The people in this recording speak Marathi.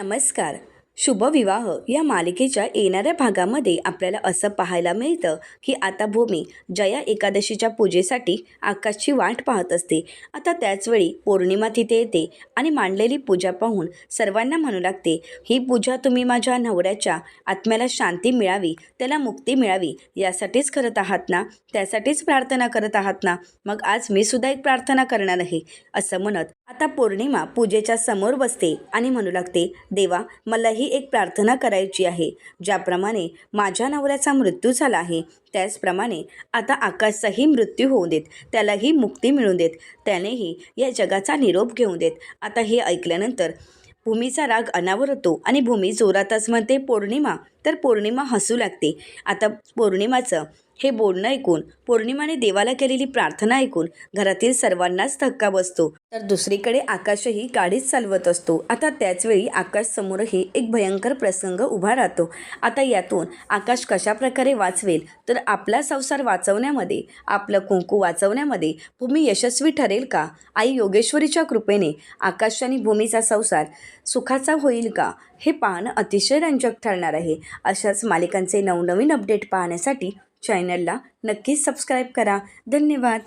नमस्कार. शुभविवाह. या मालिकेच्या येणाऱ्या भागामध्ये आपल्याला असं पाहायला मिळतं की आता भूमी जया एकादशीच्या पूजेसाठी आकाशची वाट पाहत असते. आता त्याचवेळी पौर्णिमा तिथे येते आणि मांडलेली पूजा पाहून सर्वांना म्हणू लागते ही पूजा तुम्ही माझ्या नवऱ्याच्या आत्म्याला शांती मिळावी त्याला मुक्ती मिळावी यासाठीच करत आहात ना? त्यासाठीच प्रार्थना करत आहात ना? मग आज मी सुद्धा एक प्रार्थना करणार आहे असं म्हणत आता पौर्णिमा पूजेच्या समोर बसते आणि म्हणू लागते देवा मलाही एक प्रार्थना करायची आहे. ज्याप्रमाणे माझ्या नवऱ्याचा मृत्यू झाला आहे त्याचप्रमाणे आता आकाशचाही मृत्यू होऊ देत त्यालाही मुक्ती मिळू देत त्यानेही या जगाचा निरोप घेऊन देत. आता हे ऐकल्यानंतर भूमीचा राग अनावर होतो आणि भूमी जोरातच म्हणते पौर्णिमा. तर पौर्णिमा हसू लागते. आता पौर्णिमाचं हे बोलणं ऐकून पौर्णिमाने देवाला केलेली प्रार्थना ऐकून घरातील सर्वांनाच धक्का बसतो. तर दुसरीकडे आकाशही गाडीच चालवत असतो. आता त्याचवेळी आकाश समोरही एक भयंकर प्रसंग उभा राहतो. आता यातून आकाश कशा प्रकारे वाचवेल? तर आपला संसार वाचवण्यामध्ये आपलं कुंकू वाचवण्यामध्ये भूमी यशस्वी ठरेल का? आई योगेश्वरीच्या कृपेने आकाश आणि भूमीचा संसार सुखाचा होईल का? हे पाहणं अतिशय रंजक ठरणार आहे. अशाच मालिकांचे नवनवीन अपडेट पाहण्यासाठी चॅनलला नक्कीच सबस्क्राईब करा. धन्यवाद.